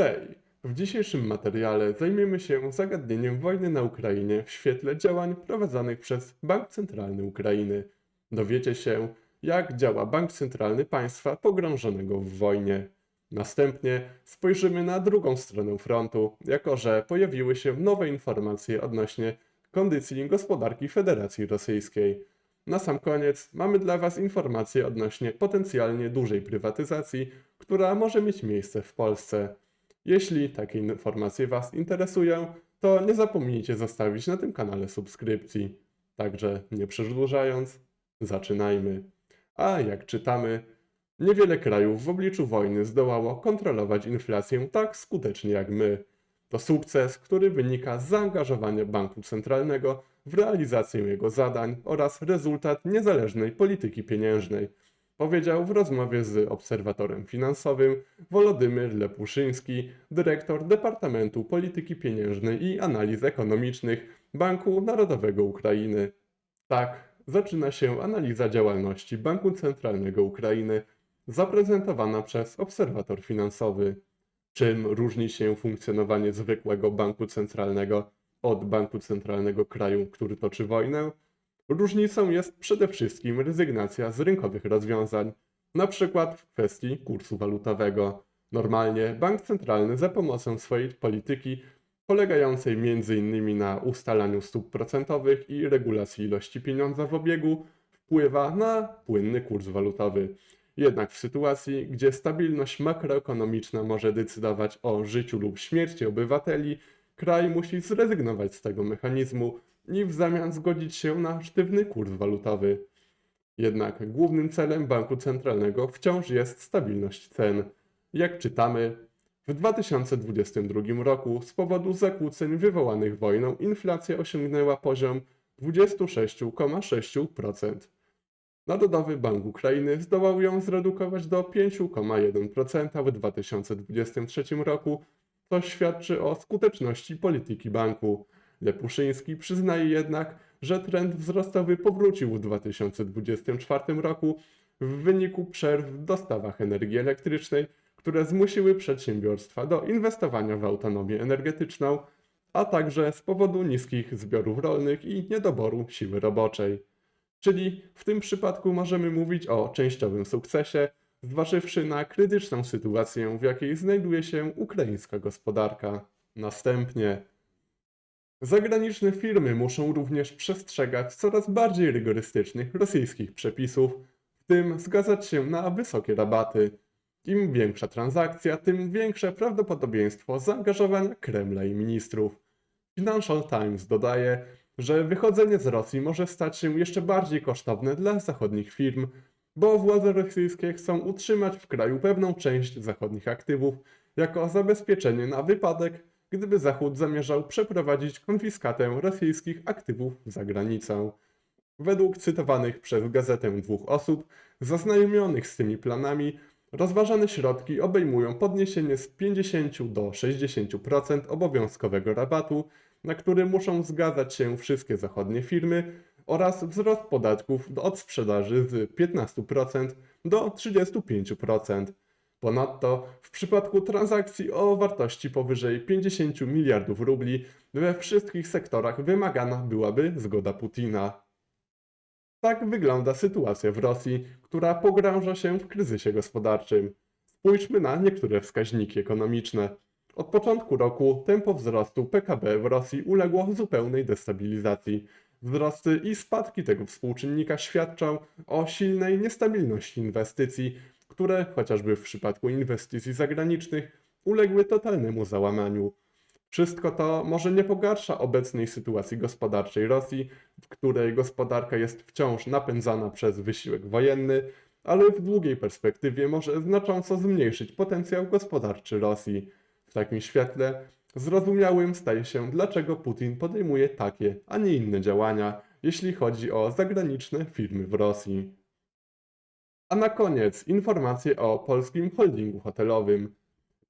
Hej! W dzisiejszym materiale zajmiemy się zagadnieniem wojny na Ukrainie w świetle działań prowadzonych przez Bank Centralny Ukrainy. Dowiecie się, jak działa Bank Centralny państwa pogrążonego w wojnie. Następnie spojrzymy na drugą stronę frontu, jako że pojawiły się nowe informacje odnośnie kondycji gospodarki Federacji Rosyjskiej. Na sam koniec mamy dla Was informacje odnośnie potencjalnie dużej prywatyzacji, która może mieć miejsce w Polsce. Jeśli takie informacje Was interesują, to nie zapomnijcie zostawić na tym kanale subskrypcji. Także nie przedłużając, zaczynajmy. A jak czytamy, niewiele krajów w obliczu wojny zdołało kontrolować inflację tak skutecznie jak my. To sukces, który wynika z zaangażowania banku centralnego w realizację jego zadań oraz rezultat niezależnej polityki pieniężnej, powiedział w rozmowie z obserwatorem finansowym Wolodymyr Lepuszyński, dyrektor Departamentu Polityki Pieniężnej i Analiz Ekonomicznych Banku Narodowego Ukrainy. Tak, zaczyna się analiza działalności Banku Centralnego Ukrainy, zaprezentowana przez obserwator finansowy. Czym różni się funkcjonowanie zwykłego banku centralnego od banku centralnego kraju, który toczy wojnę? Różnicą jest przede wszystkim rezygnacja z rynkowych rozwiązań, przykład w kwestii kursu walutowego. Normalnie bank centralny za pomocą swojej polityki, polegającej m.in. na ustalaniu stóp procentowych i regulacji ilości pieniądza w obiegu, wpływa na płynny kurs walutowy. Jednak w sytuacji, gdzie stabilność makroekonomiczna może decydować o życiu lub śmierci obywateli, kraj musi zrezygnować z tego mechanizmu i w zamian zgodzić się na sztywny kurs walutowy. Jednak głównym celem banku centralnego wciąż jest stabilność cen. Jak czytamy, w 2022 roku z powodu zakłóceń wywołanych wojną inflacja osiągnęła poziom 26,6%. Narodowy Bank Ukrainy zdołał ją zredukować do 5,1% w 2023 roku, co świadczy o skuteczności polityki banku. Lepuszyński przyznaje jednak, że trend wzrostowy powrócił w 2024 roku w wyniku przerw w dostawach energii elektrycznej, które zmusiły przedsiębiorstwa do inwestowania w autonomię energetyczną, a także z powodu niskich zbiorów rolnych i niedoboru siły roboczej. Czyli w tym przypadku możemy mówić o częściowym sukcesie, zważywszy na krytyczną sytuację, w jakiej znajduje się ukraińska gospodarka. Następnie zagraniczne firmy muszą również przestrzegać coraz bardziej rygorystycznych rosyjskich przepisów, w tym zgadzać się na wysokie rabaty. Im większa transakcja, tym większe prawdopodobieństwo zaangażowania Kremla i ministrów. Financial Times dodaje, że wychodzenie z Rosji może stać się jeszcze bardziej kosztowne dla zachodnich firm, bo władze rosyjskie chcą utrzymać w kraju pewną część zachodnich aktywów jako zabezpieczenie na wypadek, gdyby Zachód zamierzał przeprowadzić konfiskatę rosyjskich aktywów za granicą. Według cytowanych przez gazetę dwóch osób zaznajomionych z tymi planami, rozważane środki obejmują podniesienie z 50 do 60% obowiązkowego rabatu, na który muszą zgadzać się wszystkie zachodnie firmy, oraz wzrost podatków od sprzedaży z 15% do 35%. Ponadto w przypadku transakcji o wartości powyżej 50 miliardów rubli we wszystkich sektorach wymagana byłaby zgoda Putina. Tak wygląda sytuacja w Rosji, która pogrąża się w kryzysie gospodarczym. Spójrzmy na niektóre wskaźniki ekonomiczne. Od początku roku tempo wzrostu PKB w Rosji uległo zupełnej destabilizacji. Wzrosty i spadki tego współczynnika świadczą o silnej niestabilności inwestycji, które, chociażby w przypadku inwestycji zagranicznych, uległy totalnemu załamaniu. Wszystko to może nie pogarsza obecnej sytuacji gospodarczej Rosji, w której gospodarka jest wciąż napędzana przez wysiłek wojenny, ale w długiej perspektywie może znacząco zmniejszyć potencjał gospodarczy Rosji. W takim świetle zrozumiałym staje się, dlaczego Putin podejmuje takie, a nie inne działania, jeśli chodzi o zagraniczne firmy w Rosji. A na koniec informacje o polskim holdingu hotelowym.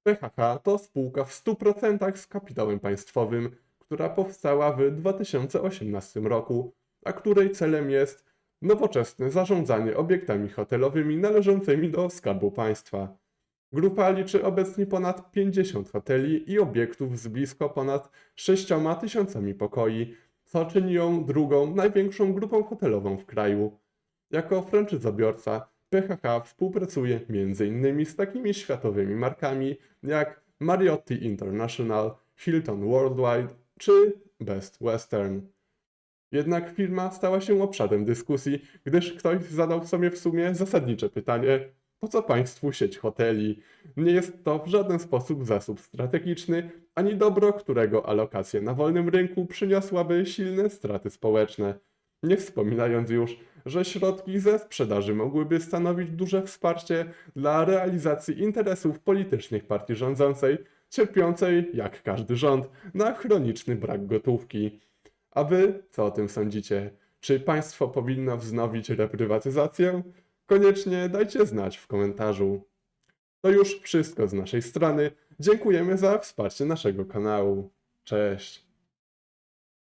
PHH to spółka w 100% z kapitałem państwowym, która powstała w 2018 roku, a której celem jest nowoczesne zarządzanie obiektami hotelowymi należącymi do Skarbu Państwa. Grupa liczy obecnie ponad 50 hoteli i obiektów z blisko ponad 6 tysiącami pokoi, co czyni ją drugą największą grupą hotelową w kraju. Jako franczyzobiorca PHH współpracuje m.in. z takimi światowymi markami jak Marriotti International, Hilton Worldwide czy Best Western. Jednak firma stała się obszarem dyskusji, gdyż ktoś zadał sobie w sumie zasadnicze pytanie: po co państwu sieć hoteli? Nie jest to w żaden sposób zasób strategiczny, ani dobro, którego alokacja na wolnym rynku przyniosłaby silne straty społeczne. Nie wspominając już, że środki ze sprzedaży mogłyby stanowić duże wsparcie dla realizacji interesów politycznych partii rządzącej, cierpiącej, jak każdy rząd, na chroniczny brak gotówki. A wy co o tym sądzicie? Czy państwo powinno wznowić reprywatyzację? Koniecznie dajcie znać w komentarzu. To już wszystko z naszej strony. Dziękujemy za wsparcie naszego kanału. Cześć.